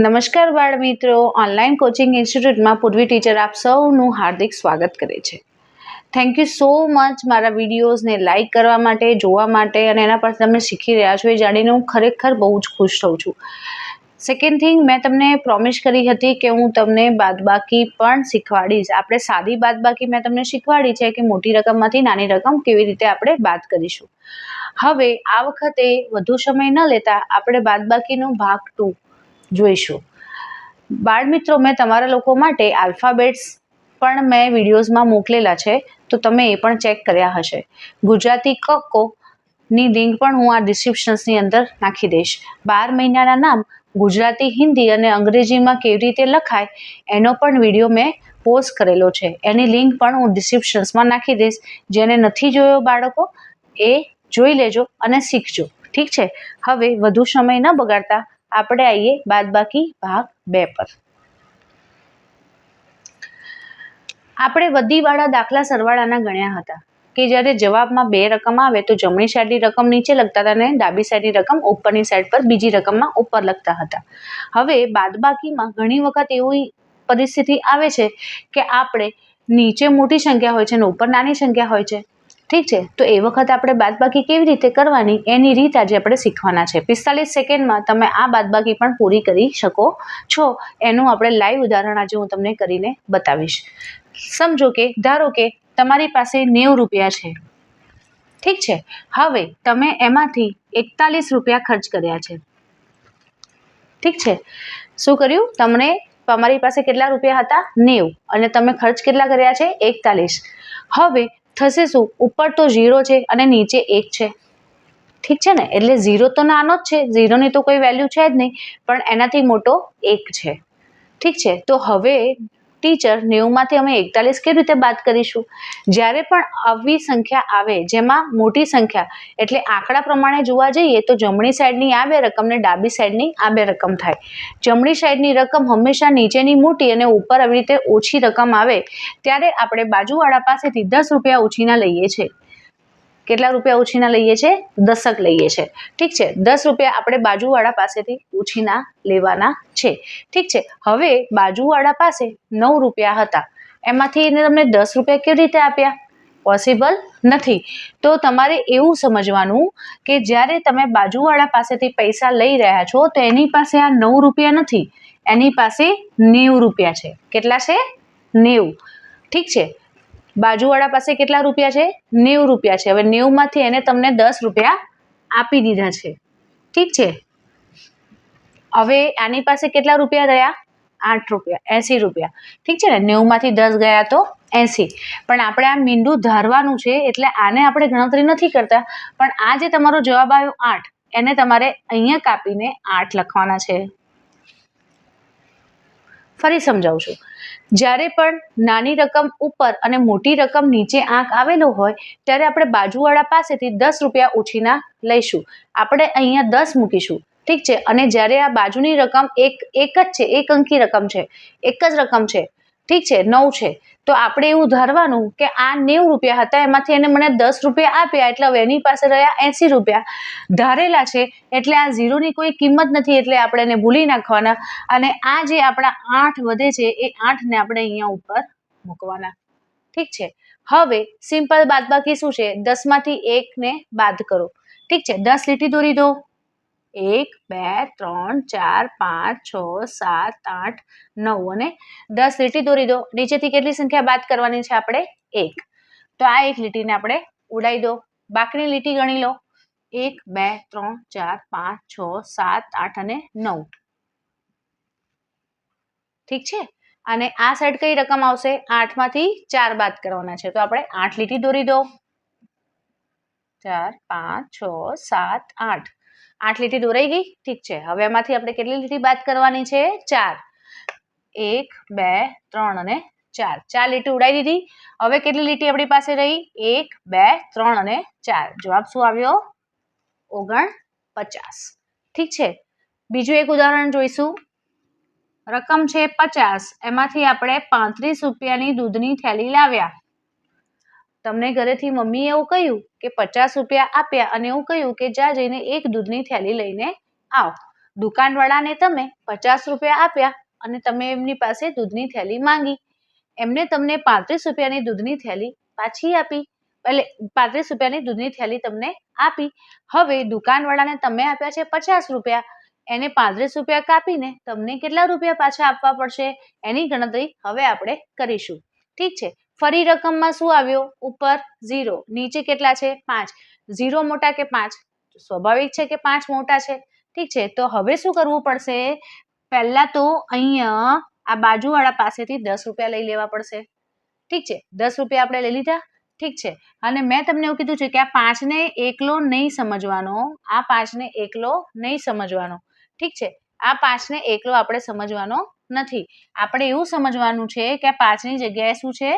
નમસ્કાર બાળ મિત્રો ઓનલાઈન કોચિંગ ઇન્સ્ટિટ્યૂટમાં પૂર્વી ટીચર આપ સૌનું હાર્દિક સ્વાગત કરે છે. થેન્ક યુ સો મચ મારા વિડીયોઝને લાઇક કરવા માટે, જોવા માટે અને એના પર તમે શીખી રહ્યા છો એ જાણીને હું ખરેખર બહુ જ ખુશ થઉં છું. સેકન્ડ થિંગ મેં તમને પ્રોમિસ કરી હતી કે હું તમને બાદબાકી પણ શીખવાડીશ. આપણે સાદી બાદબાકી મેં તમને શીખવાડી છે કે મોટી રકમમાંથી નાની રકમ કેવી રીતે આપણે બાદ કરીશું. હવે આ વખતે વધુ સમય ન લેતા આપણે બાદબાકીનો ભાગ ટુ જોઈશું. બાળ મિત્રો મેં તમારા લોકો માટે આલ્ફાબેટ્સ પણ મેં વિડીયોઝમાં મોકલેલા છે, તો તમે એ પણ ચેક કર્યા હશે. ગુજરાતી કક્કો લિંક પણ હું આ ડિસ્ક્રિપ્શન્સની અંદર નાખી દઈશ. બાર મહિનાના નામ ગુજરાતી, હિન્દી અને અંગ્રેજીમાં કેવી રીતે લખાય, એનો પણ વીડિયો મેં પોસ્ટ કરેલો છે. એની લિંક પણ હું ડિસ્ક્રિપ્શન્સમાં નાખી દઈશ. જેને નથી જોયો બાળકો, એ જોઈ લેજો અને શીખજો. ઠીક છે? હવે વધુ સમય ન બગાડતા આપણે આવીએ બાદબાકી ભાગ બે પર. આપણે વધીવાળા દાખલા સરવાળાના ગણ્યા હતા કે જ્યારે જવાબમાં બે રકમ આવે તો જમણી સાઈડની રકમ નીચે લખતા હતા અને ડાબી સાઈડની રકમ ઉપરની સાઈડ પર બીજી રકમમાં ઉપર લખતા હતા. હવે બાદબાકીમાં ઘણી વખત એવી પરિસ્થિતિ આવે છે કે આપણે નીચે મોટી સંખ્યા હોય છે અને ઉપર નાની સંખ્યા હોય છે. ઠીક છે? તો એ વખત આપણે બાદબાકી કેવી રીતે કરવાની? એની રીત આજે આપણે શીખવાના છે. પિસ્તાલીસ સેકન્ડમાં તમે આ બાદબાકી પણ પૂરી કરી શકો છો. એનું આપણે લાઈવ ઉદાહરણ આજે હું તમને કરીને બતાવીશ. સમજો કે, ધારો કે તમારી પાસે નેવું રૂપિયા છે. ઠીક છે? હવે તમે એમાંથી એકતાલીસ રૂપિયા ખર્ચ કર્યા છે. ઠીક છે? શું કર્યું? તમને તમારી પાસે કેટલા રૂપિયા હતા? નેવું. અને તમે ખર્ચ કેટલા કર્યા છે? એકતાલીસ. હવે થશે શું? ઉપર તો ઝીરો છે અને નીચે એક છે. ઠીક છે ને? એટલે ઝીરો તો નાનો જ છે. ઝીરોની તો કોઈ વેલ્યુ છે જ નહીં. પણ એનાથી મોટો એક છે. ઠીક છે? તો હવે ટીચર નેવુંમાંથી અમે એકતાલીસ કેવી રીતે બાદ કરીશું? જ્યારે પણ આવી સંખ્યા આવે, જેમાં મોટી સંખ્યા, એટલે આંકડા પ્રમાણે જોવા જઈએ તો જમણી સાઈડની આ બે રકમને ડાબી સાઈડની આ બે રકમ થાય. જમણી સાઈડની રકમ હંમેશા નીચેની મોટી અને ઉપર આવી રીતે ઓછી રકમ આવે, ત્યારે આપણે બાજુવાળા પાસેથી દસ રૂપિયા ઓછીના લઈએ છીએ. કેટલા રૂપિયા ઉછીના લઈએ છીએ દસક લઈએ છીએ ઠીક છે? દસ રૂપિયા આપણે બાજુવાળા પાસેથી ઉછીના લેવાના છે. ઠીક છે? હવે બાજુવાળા પાસે નવ રૂપિયા હતા. એમાંથી એને તમને દસ રૂપિયા કેવી રીતે આપ્યા? પોસિબલ નથી. તો તમારે એવું સમજવાનું કે જ્યારે તમે બાજુવાળા પાસેથી પૈસા લઈ રહ્યા છો, તો એની પાસે આ નવ રૂપિયા નથી. એની પાસે નેવું રૂપિયા છે. કેટલા છે? નેવું. ઠીક છે? બાજુવાળા પાસે કેટલા રૂપિયા છે? નેવું રૂપિયા છે. હવે નેવુંમાંથી એને તમને દસ રૂપિયા આપી દીધા છે. ઠીક છે? હવે આની પાસે કેટલા રૂપિયા રહ્યા? આઠ રૂપિયા, એંસી રૂપિયા. ઠીક છે ને? નેવુંમાંથી દસ ગયા તો એંસી. પણ આપણે આ મીંડું ધારવાનું છે, એટલે આને આપણે ગણતરી નથી કરતા. પણ આ જે તમારો જવાબ આવ્યો આઠ, એને તમારે અહીંયા કાપીને આઠ લખવાના છે. ફરી સમજાવું છું. જ્યારે પણ નાની રકમ ઉપર અને મોટી રકમ નીચે આંક આવેલો હોય, ત્યારે આપણે બાજુવાળા પાસેથી દસ રૂપિયા ઓછીના લઈશું. આપણે અહીંયા દસ મૂકીશું. ઠીક છે? અને જ્યારે આ બાજુની રકમ એક એક જ છે, એક અંકી રકમ છે, એક જ રકમ છે ઠીક છે, નવ છે. તો આપણે એવું ધારવાનું કે આ નેવું રૂપિયા હતા, એમાંથી એને મને દસ રૂપિયા આપ્યા, એટલે હવે એની પાસે રહ્યા એંસી રૂપિયા. ધારેલા છે, એટલે આ ઝીરોની કોઈ કિંમત નથી, એટલે આપણે એને ભૂલી નાખવાના. અને આ જે આપણા આઠ વધે છે, એ આઠને આપણે અહીંયા ઉપર મૂકવાના. ઠીક છે. હવે સિમ્પલ બાદબાકી શું છે? દસમાંથી એકને બાદ કરો. ઠીક છે. દસ લીટી દોરી દો. એક, બે, ત્રણ, ચાર, પાંચ, છ, સાત, આઠ, નવ અને દસ લીટી દોરી દો. નીચેથી કેટલી સંખ્યા બાદ કરવાની છે આપણે? એક. તો આ એક લીટીને આપણે ઉડાઈ દો. બાકીની લીટી ગણી લો. એક, બે, ત્રણ, ચાર, પાંચ, છ, સાત, આઠ અને નવ. ઠીક છે? અને આ સાઈડ કઈ રકમ આવશે? આઠમાંથી ચાર બાદ કરવાના છે. તો આપણે આઠ લીટી દોરી દો. ચાર, પાંચ, છ, સાત, આઠ. આઠ લીટી દોરાઈ ગઈ? ઠીક છે. હવે એમાંથી આપણે કેટલી લીટી બાદ કરવાની છે? ચાર. એક, બે, ત્રણ અને ચાર. ચાર લીટી ઉડાઈ દીધી. હવે કેટલી લીટી આપણી પાસે રહી? એક, બે, ત્રણ અને ચાર. જવાબ શું આવ્યો? ઓગણ પચાસ ઠીક છે. બીજું એક ઉદાહરણ જોઈશું. રકમ છે પચાસ. એમાંથી આપણે પાંત્રીસ રૂપિયાની દૂધની થેલી લાવ્યા. તમને ઘરેથી મમ્મીએ એવું કહ્યું કે પચાસ રૂપિયા આપ્યા અને એવું કહ્યું કે જા જઈને એક દૂધની થેલી લઈને આવ. દુકાનવાળાને તમે પચાસ રૂપિયા આપ્યા અને તમે એમની પાસે દૂધની થેલી માંગી. એમને તમને પાંત્રીસ રૂપિયાની દૂધની થેલી પાછી આપી. એટલે પાંત્રીસ રૂપિયાની દૂધની થેલી તમને આપી. હવે દુકાનવાળાને તમે આપ્યા છે પચાસ રૂપિયા. એને પાંત્રીસ રૂપિયા કાપીને તમને કેટલા રૂપિયા પાછા આપવા પડશે? એની ગણતરી હવે આપણે કરીશું. ઠીક છે? ફરી રકમમાં શું આવ્યો? ઉપર ઝીરો નીચે કેટલા છે? પાંચ. ઝીરો મોટા કે પાંચ? સ્વાભાવિક છે કે પાંચ મોટા છે. ઠીક છે, તો હવે શું કરવું પડશે? પહેલા તો અહીંયા આ બાજુવાળા પાસેથી દસ રૂપિયા લઈ લેવા પડશે. ઠીક છે, દસ રૂપિયા આપણે લઈ લીધા. ઠીક છે, અને મેં તમને એવું કીધું છે કે આ પાંચને એકલો નહીં સમજવાનો. આ પાંચને એકલો નહીં સમજવાનો. ઠીક છે, આ પાંચને એકલો આપણે સમજવાનો નથી. આપણે એવું સમજવાનું છે કે આ પાંચની જગ્યાએ શું છે?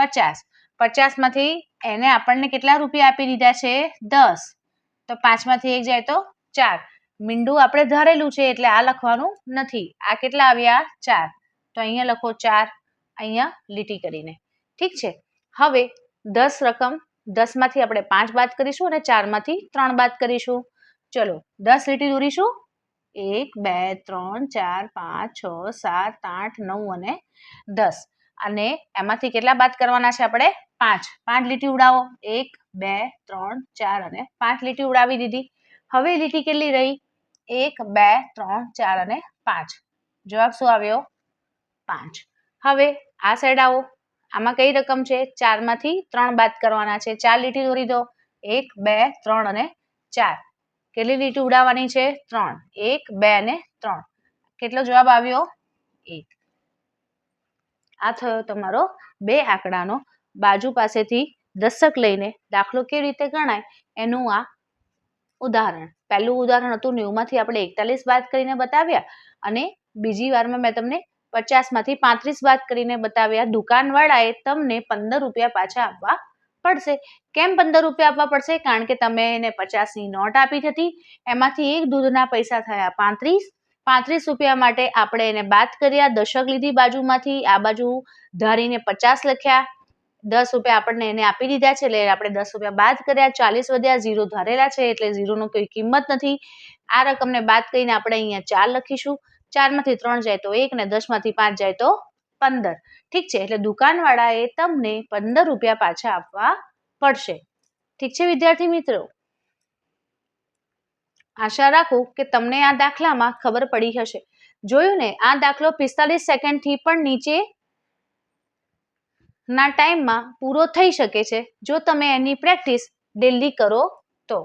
પચાસ. પચાસમાંથી એને આપણને કેટલા રૂપિયા આપી દીધા છે? દસ. તો પાંચમાંથી એક જાય તો ચાર. મીંડું આપણે ધરેલું છે એટલે આ લખવાનું નથી. આ કેટલા આવ્યા? ચાર. તો અહીંયા લખો ચાર. અહીંયા લીટી કરીને. ઠીક છે? હવે દસ રકમ દસમાંથી આપણે પાંચ બાદ કરીશું અને ચારમાંથી ત્રણ બાદ કરીશું. ચલો, દસ લીટી દોરીશું. એક, બે, ત્રણ, ચાર, પાંચ, છ, સાત, આઠ, નવ અને દસ. અને એમાંથી કેટલા બાદ કરવાના છે આપણે? પાંચ. પાંચ લીટી ઉડાવો. એક, બે, ત્રણ, ચાર અને પાંચ લીટી ઉડાવી દીધી. હવે લીટી કેટલી રહી? એક, બે, ત્રણ, ચાર અને પાંચ. જવાબ શું આવ્યો? પાંચ. હવે આ સાઈડ આવો. આમાં કઈ રકમ છે? ચારમાંથી ત્રણ બાદ કરવાના છે. ચાર લીટી દોરી દો. એક, બે, ત્રણ અને ચાર. કેટલી લીટી ઉડાવવાની છે? ત્રણ. એક, બે અને ત્રણ. કેટલો જવાબ આવ્યો? એક. આ થયો તમારો બે આંકડાનો. બાજુ પાસેથી દશક લઈને દાખલો કેવી રીતે ગણાય એનું આ ઉદાહરણ. પહેલું ઉદાહરણ હતું નેવમાંથી આપણે એકતાલીસ બાદ કરીને બતાવ્યા અને બીજી વારમાં મેં તમને પચાસમાંથી પાંત્રીસ બાદ કરીને બતાવ્યા. દુકાનવાળાએ તમને પંદર રૂપિયા પાછા આપવા પડશે. કેમ પંદર રૂપિયા આપવા પડશે? કારણ કે તમે એને પચાસની નોટ આપી હતી. એમાંથી એક દૂધના પૈસા થયા પાંત્રીસ પાંત્રીસ રૂપિયા માટે આપણે એને બાદ કર્યા. દશક લીધી બાજુમાંથી, આ બાજુ ધારીને પચાસ લખ્યા. દસ રૂપિયા આપણને એને આપી દીધા છે, એટલે આપણે દસ રૂપિયા બાદ કર્યા. ચાલીસ વધ્યા, ઝીરો ધારેલા છે, એટલે ઝીરોનો કોઈ કિંમત નથી. આ રકમને બાદ કરીને આપણે અહીંયા ચાર લખીશું. ચારમાંથી ત્રણ જાય તો એક ને દસમાંથી પાંચ જાય તો પંદર. ઠીક છે, એટલે દુકાનવાળાએ તમને પંદર રૂપિયા પાછા આપવા પડશે. ઠીક છે, વિદ્યાર્થી મિત્રો? આશા રાખું કે તમને આ દાખલામાં ખબર પડી હશે. જોયું ને, આ દાખલો પિસ્તાલીસ સેકન્ડથી પણ નીચે ના ટાઈમમાં પૂરો થઈ શકે છે. જો તમે એની પ્રેક્ટિસ ડેલી કરો તો.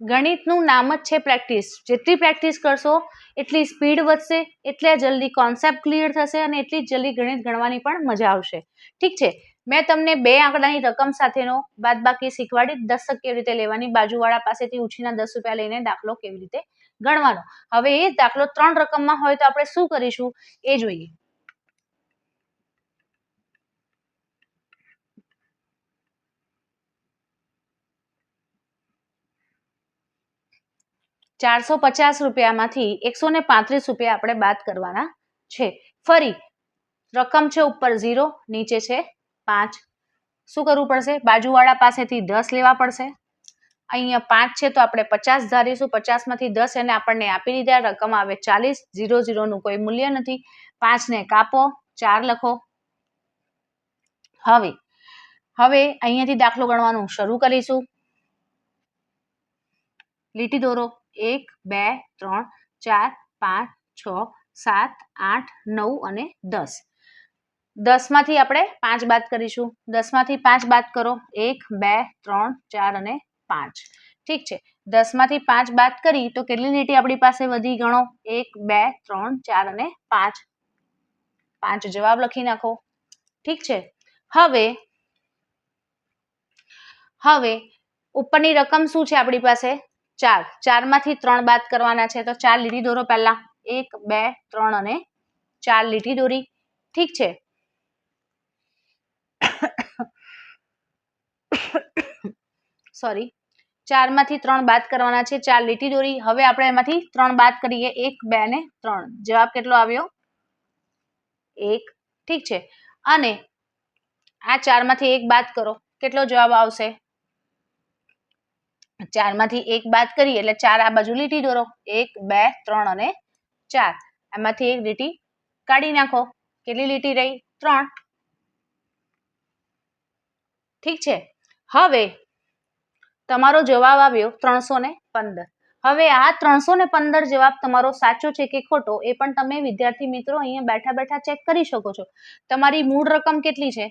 ગણિતનું નામ જ છે પ્રેક્ટિસ. જેટલી પ્રેક્ટિસ કરશો, એટલી સ્પીડ વધશે, એટલે જલ્દી કોન્સેપ્ટ ક્લિયર થશે અને એટલી જલ્દી ગણિત ગણવાની પણ મજા આવશે. ઠીક છે? મેં તમને બે આંકડાની રકમ સાથેનો બાદબાકી શીખવાડી દશક કેવી રીતે લેવાની, બાજુવાળા પાસેથી ઉછીના દસ રૂપિયા લઈને દાખલો કેવી રીતે ગણવાનો. હવે એ દાખલો ત્રણ રકમમાં હોય તો આપણે શું કરીશું? એ જોઈએ. ચારસો પચાસ રૂપિયામાંથી એકસો ને પાંત્રીસ રૂપિયા આપણે બાદ કરવાના છે. ફરી, રકમ છે ઉપર ઝીરો, નીચે છે પાંચ. શું કરવું પડશે? બાજુવાળા પાસેથી દસ લેવા પડશે. અહીંયા પાંચ છે તો આપણે પચાસ ધારીશું. પચાસમાંથી દસ એને આપણને આપી દીધા. રકમ આવે ચાલીસ. ઝીરો ઝીરોનું કોઈ મૂલ્ય નથી. પાંચને કાપો. ચાર લખો. હવે હવે અહીંયાથી દાખલો ગણવાનું શરૂ કરીશું. લીટી દોરો. એક, બે, ત્રણ, ચાર, પાંચ, છ, સાત, આઠ, નવ અને દસ. દસમાંથી આપણે પાંચ બાદ કરીશું. દસમાંથી પાંચ બાદ કરો. એક, બે, ત્રણ, ચાર અને પાંચ. ઠીક છે. દસમાંથી પાંચ બાદ કરી તો કેટલી લીટી આપણી પાસે વધી ગણો? એક, બે, ત્રણ, ચાર અને પાંચ. પાંચ જવાબ લખી નાખો. ઠીક છે. હવે હવે ઉપરની રકમ શું છે આપણી પાસે? ચાર. ચારમાંથી ત્રણ બાદ કરવાના છે તો ચાર લીટી દોરો પહેલા. એક, બે, ત્રણ અને ચાર લીટી દોરી. ઠીક છે. સોરી ચારમાંથી ત્રણ બાદ કરવાના છે, ચાર લીટી દોરી. હવે આપણે એમાંથી ત્રણ બાદ કરીએ. એક, બે ને ત્રણ. જવાબ કેટલો આવ્યો? એક. ઠીક છે. અને આ ચારમાંથી એક બાદ કરો. કેટલો જવાબ આવશે? ચારમાંથી એક બાદ કરીએ એટલે ચાર આ બાજુ લીટી દોરો. એક, બે, ત્રણ અને ચાર. એમાંથી એક લીટી કાઢી નાખો. કેટલી લીટી રહી? ત્રણ. ઠીક છે. હવે તમારો જવાબ આવ્યો ત્રણસો ને પંદર. હવે આ ત્રણસો ને પંદર જવાબ તમારો સાચો છે કે ખોટો એ પણ તમે વિદ્યાર્થી મિત્રો અહીંયા બેઠા બેઠા ચેક કરી શકો છો. તમારી મૂળ રકમ કેટલી છે?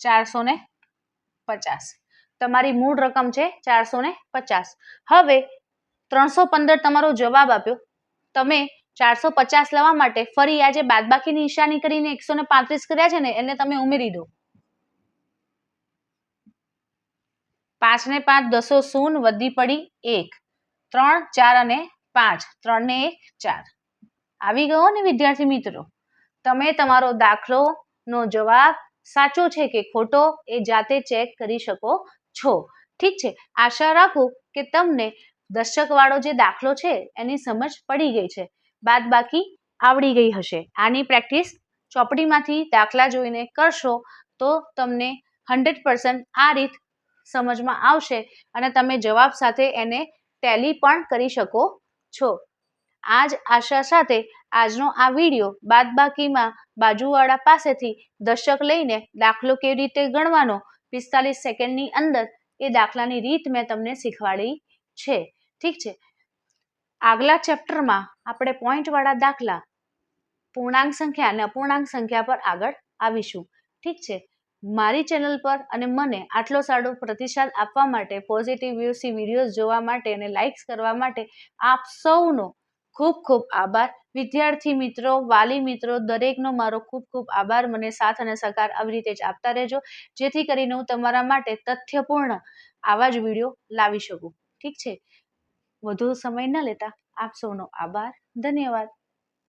ચારસો ને પચાસ. તમારી મૂળ રકમ છે ચારસો ને પચાસ. હવે ત્રણસો પંદર તમારો જવાબ આપ્યો. તમે ચારસો પચાસ લેવા માટે ફરી આજે બાદબાકીની નિશાની કરીને એકસો પાંત્રીસ કર્યા છે ને, એને તમે ઉમેરી દો. પાંચ ને પાંચ દસો શૂન વધી પડી એક. ત્રણ, ચાર અને પાંચ. ત્રણને એક, ચાર. આવી ગયો ને વિદ્યાર્થી મિત્રો? તમે તમારો દાખલો નો જવાબ સાચો છે કે ખોટો એ જાતે ચેક કરી શકો છો. ઠીક છે? આશા રાખું કે તમને દશકવાળો જે દાખલો છે એની સમજ પડી ગઈ છે. બાદ બાકી આવડી ગઈ હશે. આની પ્રેક્ટિસ ચોપડીમાંથી દાખલા જોઈને કરશો તો તમને હંડ્રેડ પર્સન્ટ આ રીત સમજમાં આવશે અને તમે જવાબ સાથે એને ટેલી પણ કરી શકો છો. આ જ આશા સાથે આજનો આ વીડિયો બાદબાકીમાં બાજુવાળા પાસેથી દશક લઈને દાખલો કેવી રીતે ગણવાનો પિસ્તાલીસ સેકન્ડની અંદર એ દાખલાની રીત મેં તમને શીખવાડી છે. ઠીક છે? આગલા ચેપ્ટરમાં આપણે પોઈન્ટવાળા દાખલા પૂર્ણાંક સંખ્યા અને અપૂર્ણાંક સંખ્યા પર આગળ આવીશું. ઠીક છે? મારી ચેનલ પર અને મને આટલો સારો પ્રતિસાદ આપવા માટે પોઝિટિવ વ્યૂસી વિડીયોઝ જોવા માટે અને લાઇક્સ કરવા માટે આપ સૌનો ખૂબ ખૂબ આભાર. વિદ્યાર્થી મિત્રો, વાલી મિત્રો, દરેકનો મારો ખૂબ ખૂબ આભાર. મને સાથ અને સહકાર આવી રીતે જ આપતા રહેજો. જેથી કરીને હું તમારા માટે તથ્યપૂર્ણ આવા જ વીડિયો લાવી શકું. ઠીક છે? વધુ સમય ન લેતા આપ સૌનો આભાર. ધન્યવાદ.